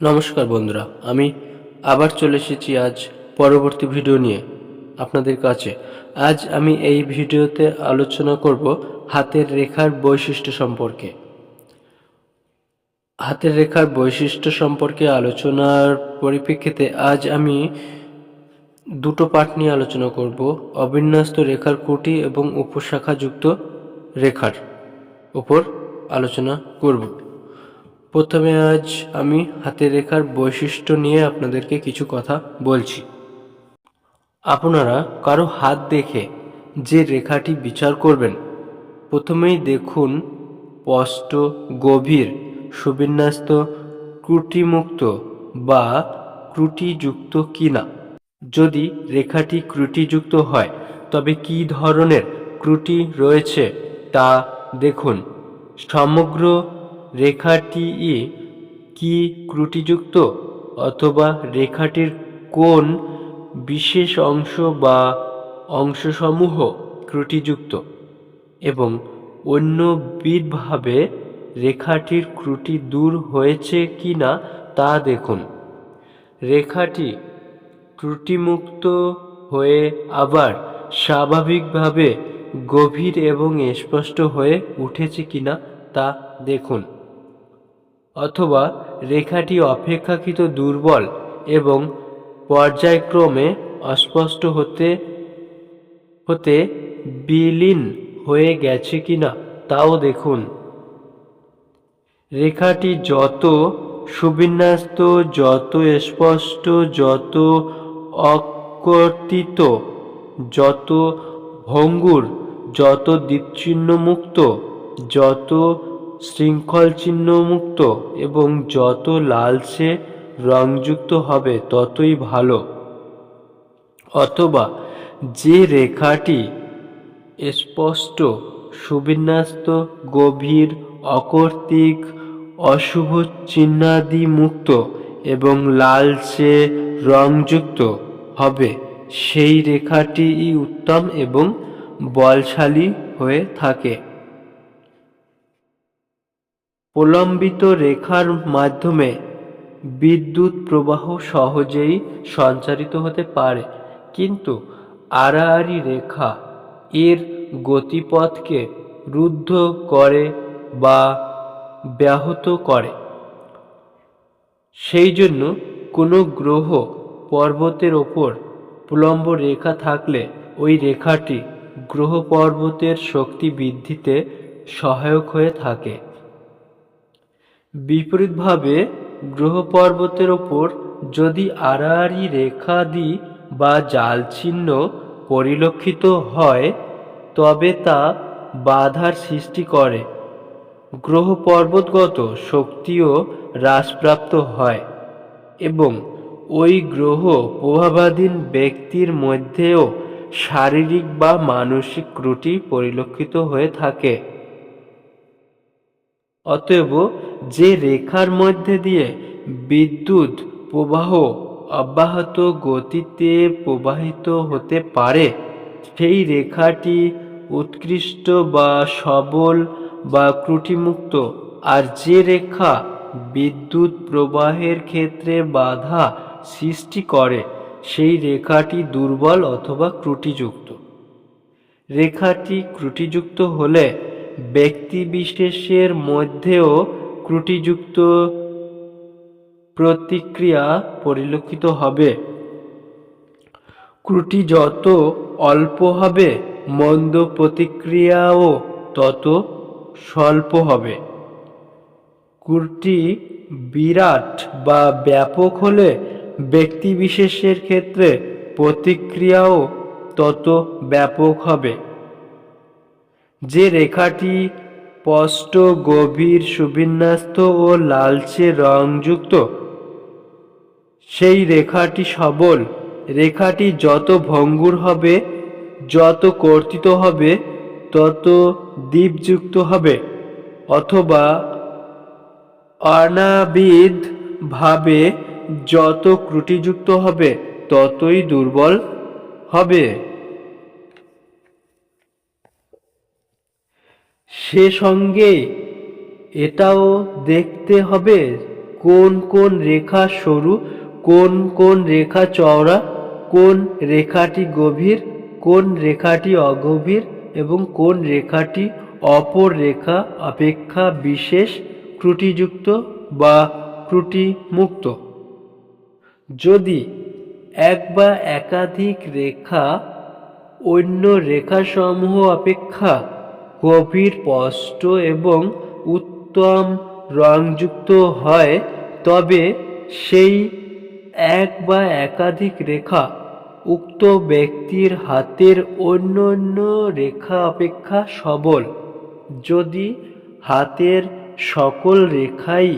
নমস্কার বন্ধুরা, আমি আবার চলে এসেছি আজ পরবর্তী ভিডিও নিয়ে আপনাদের কাছে। আজ আমি এই ভিডিওতে আলোচনা করব হাতের রেখার বৈশিষ্ট্য সম্পর্কে। হাতের রেখার বৈশিষ্ট্য সম্পর্কে আলোচনার পরিপ্রেক্ষিতে আজ আমি দুটো পার্ট নিয়ে আলোচনা করব, অবিন্যস্ত রেখার কুটি এবং উপশাখাযুক্ত রেখার উপর আলোচনা করব। প্রথমে আজ আমি হাতের রেখার বৈশিষ্ট্য নিয়ে আপনাদেরকে কিছু কথা বলছি। আপনারা কারও হাত দেখে যে রেখাটি বিচার করবেন, প্রথমেই দেখুন স্পষ্ট, গভীর, সুবিন্যাস্ত, ত্রুটিমুক্ত বা ত্রুটিযুক্ত কিনা। যদি রেখাটি ত্রুটিযুক্ত হয়, তবে কী ধরনের ত্রুটি রয়েছে তা দেখুন। সমগ্র রেখাটি কি ত্রুটিযুক্ত অথবা রেখাটির কোন বিশেষ অংশ বা অংশসমূহ ত্রুটিযুক্ত এবং অন্যবিধভাবে রেখাটির ত্রুটি দূর হয়েছে কি না তা দেখুন। রেখাটি ত্রুটিমুক্ত হয়ে আবার স্বাভাবিকভাবে গভীর এবং স্পষ্ট হয়ে উঠেছে কিনা তা দেখুন। অথবা রেখাটি অপেক্ষাকৃত দুর্বল এবং পর্যায়ক্রমে অস্পষ্ট হতে হতে বিলীন হয়ে গেছে কিনা তাও দেখুন। রেখাটি যত সুবিন্যস্ত, যত স্পষ্ট, যত অকর্তিত, যত ভঙ্গুর, যত দ্বীপচিহ্নমুক্ত যত শৃঙ্খল চিহ্নমুক্ত এবং যত লালচে রংযুক্ত হবে ততই ভালো। অথবা যে রেখাটি স্পষ্ট, সুবিন্যস্ত, গভীর, অকর্তিক, অশুভ চিহ্নাদি মুক্ত এবং লালচে রংযুক্ত হবে, সেই রেখাটি উত্তম এবং বলশালী হয়ে থাকে। প্রলম্বিত রেখার মাধ্যমে বিদ্যুৎ প্রবাহ সহজেই সঞ্চারিত হতে পারে। কিন্তু আড়াআড়ি রেখা এর গতিপথকে রুদ্ধ করে বা ব্যাহত করে। সেই জন্য কোনো গ্রহ পর্বতের ওপর প্রলম্ব রেখা থাকলে ওই রেখাটি গ্রহ পর্বতের শক্তি বৃদ্ধিতে সহায়ক হয়ে থাকে। বিপরীতভাবে গ্রহ পর্বতের ওপর যদি আড়াআড়ি রেখাদি বা জাল চিহ্ন পরিলক্ষিত হয়, তবে তা বাধার সৃষ্টি করে। গ্রহ পর্বতগত শক্তিও হ্রাসপ্রাপ্ত হয় এবং ওই গ্রহ প্রভাবাধীন ব্যক্তির মধ্যেও শারীরিক বা মানসিক ত্রুটি পরিলক্ষিত হয়ে থাকে। অতএব যে রেখার মধ্যে দিয়ে বিদ্যুৎ প্রবাহ অব্যাহত গতিতে প্রবাহিত হতে পারে, সেই রেখাটি উৎকৃষ্ট বা সবল বা ত্রুটিমুক্ত। আর যে রেখা বিদ্যুৎ প্রবাহের ক্ষেত্রে বাধা সৃষ্টি করে, সেই রেখাটি দুর্বল অথবা ত্রুটিযুক্ত। রেখাটি ত্রুটিযুক্ত হলে ব্যক্তিবিশেষের মধ্যেও ত্রুটিযুক্ত প্রতিক্রিয়া পরিলক্ষিত হবে। ত্রুটি যত অল্প হবে, মন্দ প্রতিক্রিয়াও তত স্বল্প হবে। ত্রুটি বিরাট বা ব্যাপক হলে ব্যক্তিবিশেষের ক্ষেত্রে প্রতিক্রিয়াও তত ব্যাপক হবে। যে রেখাটি স্পষ্ট, গভীর, সুবিন্যস্ত ও লালচে রংযুক্ত সেই রেখাটি সবল। রেখাটি যত ভঙ্গুর হবে, যত কর্তিত হবে, তত দ্বীপযুক্ত হবে। অথবা অনাবিদ ভাবে যত ত্রুটিযুক্ত হবে, ততই দুর্বল হবে। সে সঙ্গে এটাও দেখতে হবে কোন কোন রেখা সরু, কোন কোন রেখা চওড়া, কোন রেখাটি গভীর, কোন রেখাটি অগভীর এবং কোন রেখাটি অপর রেখা অপেক্ষা বিশেষ ত্রুটিযুক্ত বা ত্রুটিমুক্ত। যদি এক বা একাধিক রেখা অন্য রেখাসমূহ অপেক্ষা গভীর স্পষ্ট এবং উত্তম রংযুক্ত হয়, তবে সেই এক বা একাধিক রেখা উক্ত ব্যক্তির হাতের অন্য অন্য রেখা অপেক্ষা সবল। যদি হাতের সকল রেখাই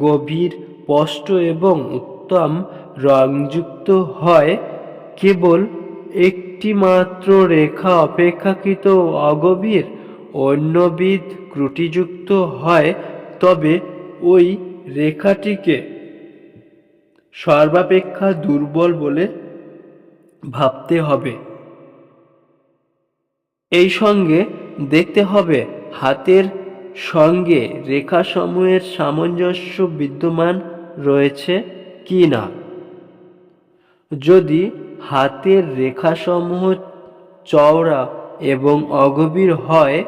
গভীর, স্পষ্ট এবং উত্তম রংযুক্ত হয়, কেবল একটি মাত্র রেখা অপেক্ষাকৃত অগভীর অন্যবিধ ত্রুটিযুক্ত হয়, তবে ওই রেখাটিকে সর্বাপেক্ষা দুর্বল বলে ভাবতে হবে। এই সঙ্গে দেখতে হবে হাতের সঙ্গে রেখাসমূহের সামঞ্জস্য বিদ্যমান রয়েছে কি না। যদি হাতের রেখাসমূহ চওড়া এবং অগভীর হয়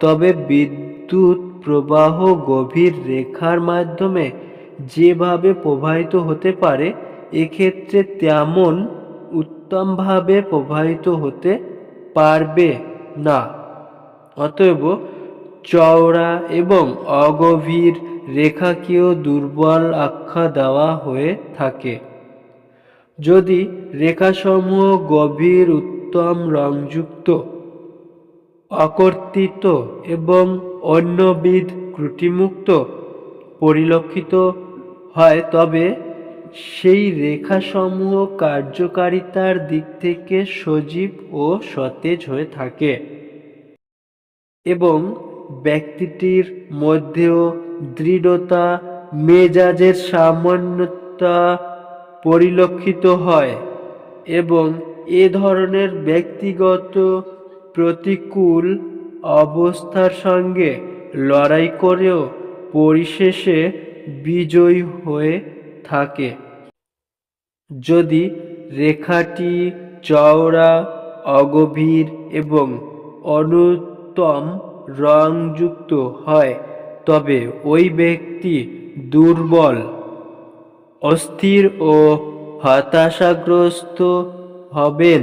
তবে বিদ্যুৎ প্রবাহ গভীর রেখার মাধ্যমে যেভাবে প্রবাহিত হতে পারে, এক্ষেত্রে তেমন উত্তমভাবে প্রবাহিত হতে পারবে না। অতএব চওড়া এবং অগভীর রেখাকেও দুর্বল আখ্যা দেওয়া হয়ে থাকে। যদি রেখাসমূহ গভীর, উত্তম, রংযুক্ত অকর্তিত এবং অন্যবিধ ত্রুটিমুক্ত পরিলক্ষিত হয়, তবে সেই রেখাসমূহ কার্যকারিতার দিক থেকে সজীব ও সতেজ হয়ে থাকে এবং ব্যক্তিটির মধ্যেও দৃঢ়তা, মেজাজের সামান্যতা পরিলক্ষিত হয় এবং এ ধরনের ব্যক্তিগত প্রতিকূল অবস্থার সঙ্গে লড়াই করেও পরিশেষে বিজয়ী হয়ে থাকে। যদি রেখাটি চওড়া, অগভীর এবং অনুত্তম রংযুক্ত হয়, তবে ওই ব্যক্তি দুর্বল, অস্থির ও হতাশাগ্রস্ত হবেন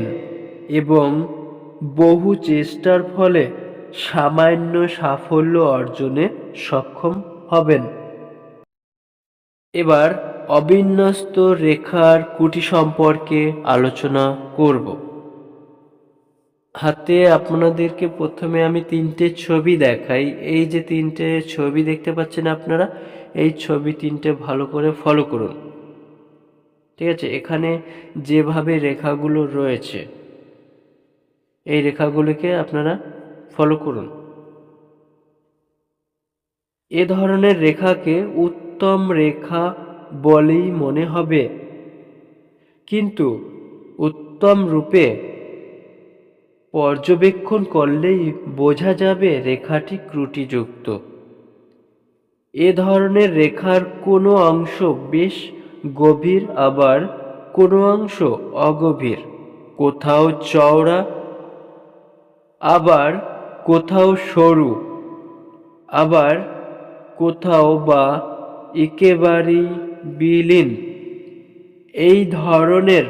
এবং বহু চেষ্টার ফলে সামান্য সাফল্য অর্জনে সক্ষম হবেন। এবার অবিন্যস্ত রেখার কুটি সম্পর্কে আলোচনা করব। হাতে আপনাদেরকে প্রথমে আমি তিনটে ছবি দেখাই। এই যে তিনটে ছবি দেখতে পাচ্ছেন আপনারা, এই ছবি তিনটে ভালো করে ফলো করুন। ঠিক আছে? এখানে যেভাবে রেখাগুলো রয়েছে এই রেখাগুলোকে আপনারা ফলো করুন। এ ধরনের রেখাকে উত্তম রেখা বলেই মনে হবে। কিন্তু উত্তম রূপে পর্যবেক্ষণ করলেই বোঝা যাবে রেখাটি ত্রুটিযুক্ত। এ ধরনের রেখার কোনো অংশ বেশ গভীর, আবার কোনো অংশ অগভীর। কোথাও চওড়া আবার কোথাও সরু, আবার কোথাও বা একেবারেই বিলীন। এই ধরনের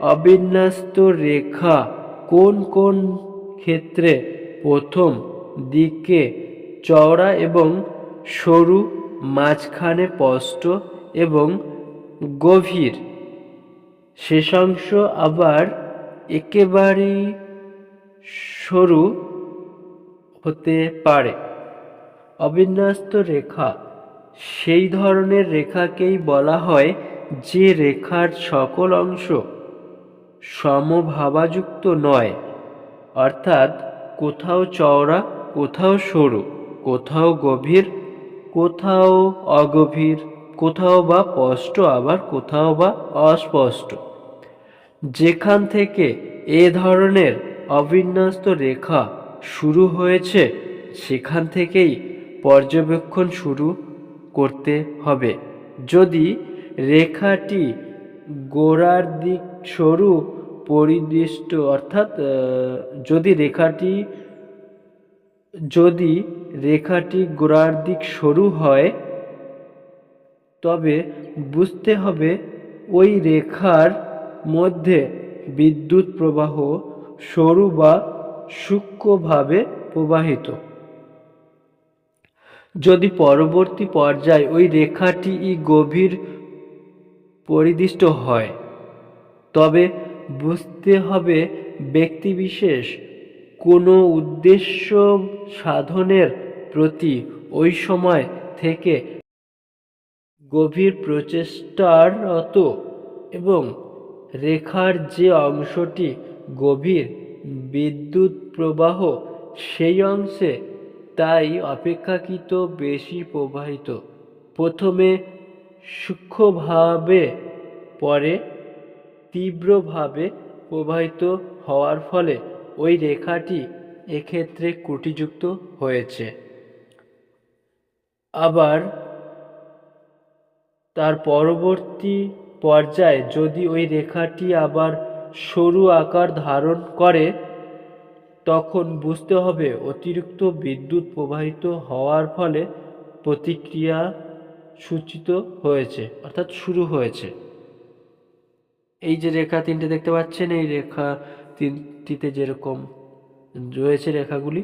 অবিন্যস্ত রেখা কোন কোন ক্ষেত্রে প্রথম দিকে চওড়া এবং সরু, মাঝখানে স্পষ্ট এবং গভীর? শেষাংশ আবার একেবারেই সরু হতে পারে। অবিন্যস্ত রেখা, সেই ধরনের রেখাকেই বলা হয় যে রেখার সকল অংশ সমভাবাযুক্ত নয়, অর্থাৎ কোথাও চওড়া, কোথাও সরু, কোথাও গভীর, কোথাও অগভীর, কোথাও বা স্পষ্ট আবার কোথাও বা অস্পষ্ট। যেখান থেকে এ ধরনের অবিন্যস্ত রেখা শুরু হয়েছে, সেখান থেকেই পর্যবেক্ষণ শুরু করতে হবে। যদি রেখাটি গোড়ার দিক সরু পরিদিষ্ট, অর্থাৎ যদি রেখাটি যদি রেখাটি গোড়ার দিক সরু হয়, তবে বুঝতে হবে ওই রেখার মধ্যে বিদ্যুৎ প্রবাহ সরু বা সূক্ষ্মভাবে প্রবাহিত। যদি পরবর্তী পর্যায়ে ওই রেখাটি গভীর পরিদিষ্ট হয়, তবে বুঝতে হবে ব্যক্তিবিশেষ কোনো উদ্দেশ্য সাধনের প্রতি ওই সময় থেকে গভীর প্রচেষ্টারত এবং রেখার যে অংশটি গভীর বিদ্যুৎ প্রবাহ সেই অংশে তাই অপেক্ষাকৃত বেশি প্রবাহিত। প্রথমে সূক্ষ্মভাবে, পরে তীব্রভাবে প্রবাহিত হওয়ার ফলে ওই রেখাটি এক্ষেত্রে কুটিযুক্ত হয়েছে। আবার তার পরবর্তী পর্যায়ে যদি ওই রেখাটি আবার সরু আকার ধারণ করে, তখন বুঝতে হবে অতিরিক্ত বিদ্যুৎ প্রবাহিত হওয়ার ফলে প্রতিক্রিয়া সূচিত হয়েছে, অর্থাৎ শুরু হয়েছে। এই যে রেখা তিনটে দেখতে পাচ্ছেন, এই রেখা তিনটিতে যেরকম রয়েছে রেখাগুলি,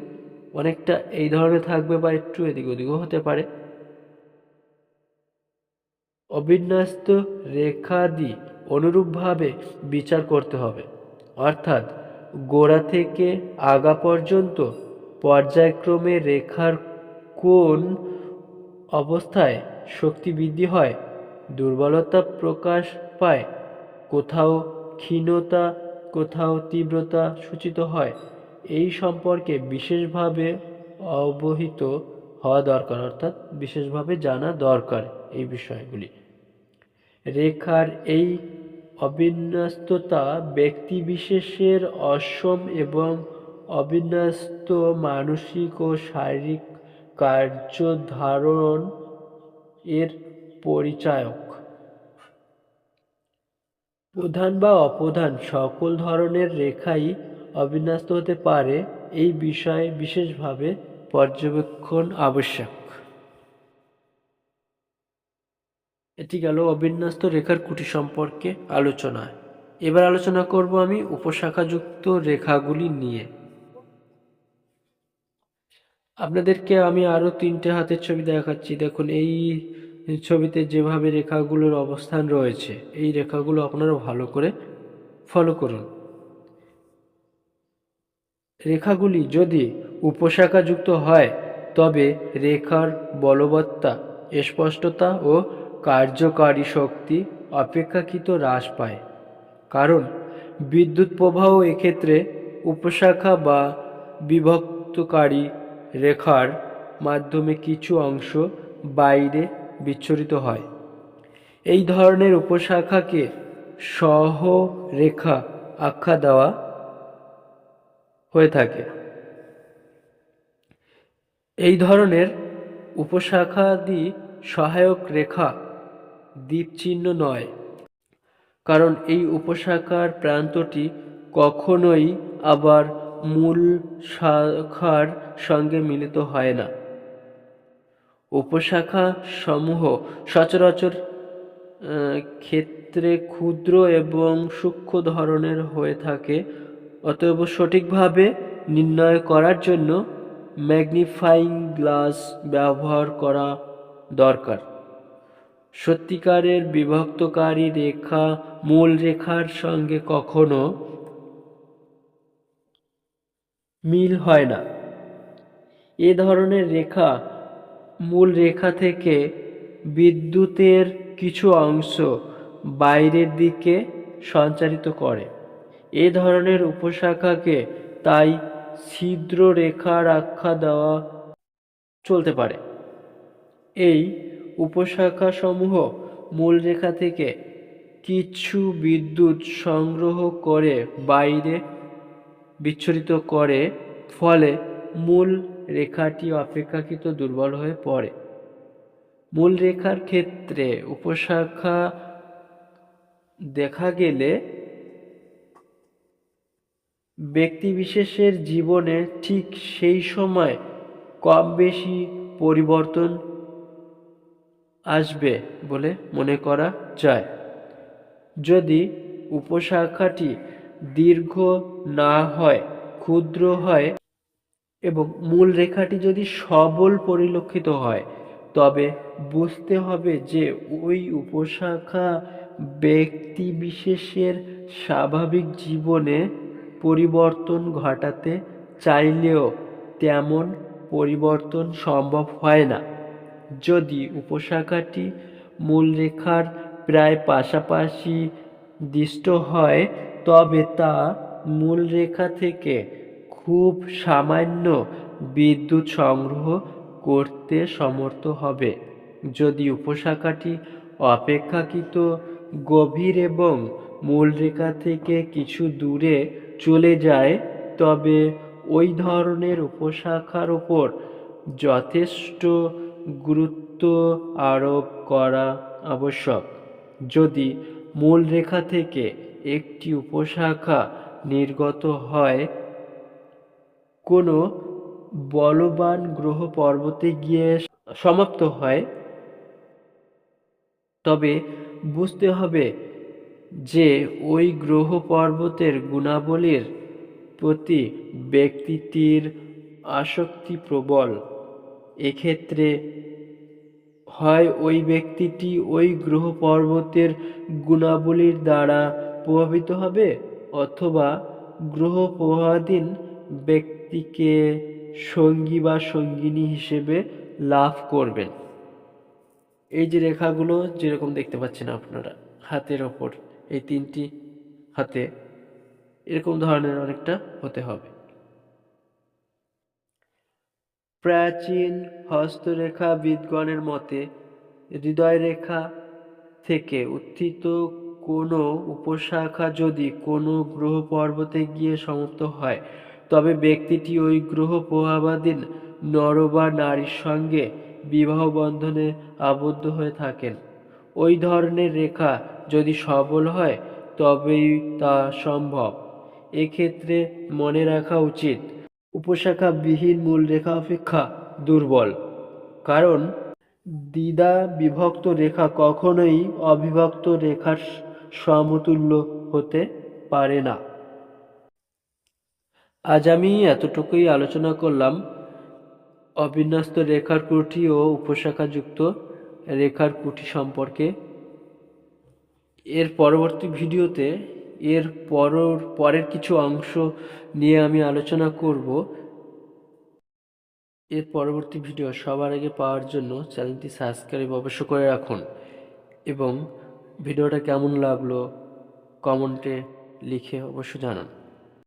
অনেকটা এই ধরনের থাকবে বা একটু এদিক ওদিকও হতে পারে। অবিন্যস্ত রেখাদি অনুরূপভাবে বিচার করতে হবে। অর্থাৎ গোড়া থেকে আগা পর্যন্ত পর্যায়ক্রমে রেখার কোন অবস্থায় শক্তি বৃদ্ধি হয়, দুর্বলতা প্রকাশ পায়, কোথাও ক্ষীণতা, কোথাও তীব্রতা সূচিত হয়। এই সম্পর্কে বিশেষভাবে অবহিত হওয়া দরকার, অর্থাৎ বিশেষভাবে জানা দরকার এই বিষয়গুলি। রেখার এই অবিন্যস্ততা ব্যক্তিবিশেষের অসম এবং অবিন্যস্ত মানসিক ও শারীরিক কার্যধারণ এর পরিচায়ক। প্রধান বা অপ্রধান সকল ধরনের রেখাই অবিন্যস্ত হতে পারে, এই বিষয়ে বিশেষভাবে পর্যবেক্ষণ আবশ্যক। এটি গেল অবিন্যস্ত রেখার কুটি সম্পর্কে আলোচনা এবার আলোচনা করব আমি উপশাখাযুক্ত রেখাগুলি নিয়ে। আপনাদেরকে আমি আরও তিনটে হাতের ছবি দেখাচ্ছি। দেখুন, এই ছবিতে যেভাবে রেখাগুলোর অবস্থান রয়েছে, এই রেখাগুলো আপনারা ভালো করে ফলো করুন। রেখাগুলি যদি উপশাখাযুক্ত হয়, তবে রেখার বলবত্তা, স্পষ্টতা ও কার্যকারী শক্তি অপেক্ষাকৃত হ্রাস পায়। কারণ, বিদ্যুৎ প্রবাহ এক্ষেত্রে উপশাখা বা বিভক্তকারী রেখার মাধ্যমে কিছু অংশ বাইরে বিচ্ছুরিত হয়। এই ধরনের উপশাখাকে সহরেখা আখ্যা দেওয়া হয়ে থাকে। এই ধরনের উপশাখাদি সহায়ক রেখা দ্বীপচিহ্ন নয়। কারণ এই উপশাখার প্রান্তটি কখনোই আবার মূল শাখার সঙ্গে মিলিত হয় না। উপশাখা সমূহ সচরাচর ক্ষেত্রে ক্ষুদ্র এবং সূক্ষ্ম ধরনের হয়ে থাকে, অতএব সঠিকভাবে নির্ণয় করার জন্য ম্যাগনিফাইং গ্লাস ব্যবহার করা দরকার। সত্যিকারের বিভক্তকারী রেখা মূল রেখার সঙ্গে কখনো মিল হয় না। এ ধরনের রেখা মূল রেখা থেকে বিদ্যুতের কিছু অংশ বাইরের দিকে সঞ্চারিত করে। এ ধরনের উপশাখাকে তাই ছিদ্র রেখার আখ্যা দেওয়া চলতে পারে। এই উপশাখাসমূহ মূল রেখা থেকে কিছু বিদ্যুৎ সংগ্রহ করে বাইরে বিচ্ছুরিত করে, ফলে মূল রেখাটি অপেক্ষাকৃত দুর্বল হয়ে পড়ে। মূল রেখার ক্ষেত্রে উপশাখা দেখা গেলে ব্যক্তিবিশেষের জীবনে ঠিক সেই সময় কম বেশি পরিবর্তন আসবে বলে মনে করা যায়। যদি উপশাখাটি দীর্ঘ না হয়, ক্ষুদ্র হয় এবং মূল রেখাটি যদি সবল পরিলক্ষিত হয়, তবে বুঝতে হবে যে ওই উপশাখা ব্যক্তি বিশেষের স্বাভাবিক জীবনে পরিবর্তন ঘটাতে চাইলেও তেমন পরিবর্তন সম্ভব হয় না। যদি উপশাখাটি মূল রেখার প্রায় পাশাপাশি দৃষ্ট হয়, তবে তা মূল রেখা থেকে খুব সামান্য বিদ্যুৎ সংগ্রহ করতে সমর্থ হবে। যদি উপশাখাটি অপেক্ষাকৃত গভীর এবং মূল রেখা থেকে কিছু দূরে চলে যায়, তবে ওই ধরনের উপশাখার উপর যথেষ্ট গুরুত্ব আরোপ করা আবশ্যক। যদি মূল রেখা থেকে একটি উপশাখা নির্গত হয়, কোনো বলবান গ্রহ পর্বতে গিয়ে সমাপ্ত হয়, তবে বুঝতে হবে যে ওই গ্রহ পর্বতের গুণাবলীর প্রতি ব্যক্তিটির আসক্তি প্রবল। এক্ষেত্রে হয় ওই ব্যক্তিটি ওই গ্রহ পর্বতের গুণাবলীর দ্বারা প্রভাবিত হবে অথবা গ্রহ প্রভাবাধীন ব্যক্তিকে সঙ্গী বা সঙ্গিনী হিসেবে লাভ করবেন এই যে রেখাগুলো যেরকম দেখতে পাচ্ছেন আপনারা, হাতের ওপর, এই তিনটি হাতে, এরকম ধরনের অনেকটা হতে হবে। প্রাচীন হস্তরেখা বিদগণের মতে হৃদয় রেখা থেকে উত্থিত কোনো উপশাখা যদি কোনো গ্রহ পর্বতে গিয়ে সমাপ্ত হয়, তবে ব্যক্তিটি ওই গ্রহ প্রভাবাধীন নর বা নারীর সঙ্গে বিবাহ বন্ধনে আবদ্ধ হয়ে থাকেন। ওই ধরনের রেখা যদি সবল হয়, তবেই তা সম্ভব। এক্ষেত্রে মনে রাখা উচিত উপশাখা বিহীন মূল রেখা অপেক্ষা দুর্বল। কারণ দ্বিধা বিভক্ত রেখা কখনোই অবিভক্ত রেখার সমতুল্য হতে পারে না। আজ আমি এতটুকুই আলোচনা করলাম, অবিন্যস্ত রেখার কুটি ও উপশাখাযুক্ত রেখার কুটি সম্পর্কে। এর পরবর্তী ভিডিওতে এর পর পরের কিছু অংশ নিয়ে আমি আলোচনা করব। এর পরবর্তী ভিডিও সবার আগে পাওয়ার জন্য চ্যানেলটি সাবস্ক্রাইব অবশ্য করে রাখুন এবং ভিডিওটা কেমন লাগল কমেন্টে লিখে অবশ্য জানান।